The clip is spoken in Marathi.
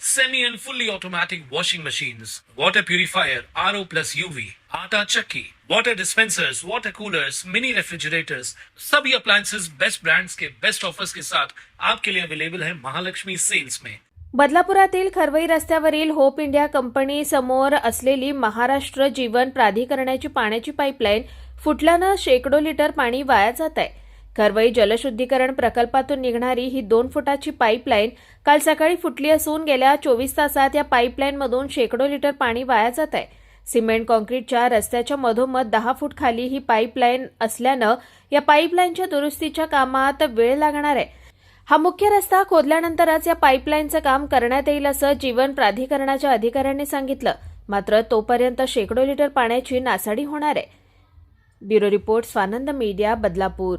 semi and fully automatic washing machines, water purifier, RO plus UV, आटा चक्की, water dispensers, water coolers, mini refrigerators, सभी appliances बेस्ट ब्रांड्स के बेस्ट ऑफर्स के साथ आपके लिए अवेलेबल है महालक्ष्मी सेल्स में बदलापुरातील खरवई रस्त्यावरील होप इंडिया कंपनी समोर असलेली महाराष्ट्र जीवन प्राधिकरणाची पाण्याची पाईपलाईन फुटल्यानं शेकडो लिटर पाणी वाया जात आहे. खरवई जलशुद्धीकरण प्रकल्पातून निघणारी ही दोन फुटाची पाईपलाईन काल सकाळी फुटली असून गेल्या चोवीस तासात या पाईपलाईनमधून शेकडो लिटर पाणी वाया जात आहे. सिमेंट कॉन्क्रीटच्या रस्त्याच्या मधोमध दहा फूट खाली ही पाईपलाईन असल्यानं या पाईपलाईनच्या दुरुस्तीच्या कामात वेळ लागणार आहे. हा मुख्य रस्ता खोदल्यानंतरच या पाईपलाईनचं काम करण्यात येईल असं जीवन प्राधिकरणाच्या अधिकाऱ्यांनी सांगितलं. मात्र तोपर्यंत शेकडो लिटर पाण्याची नासाडी होणार आहे. Bureau report Swanand media Badlapur.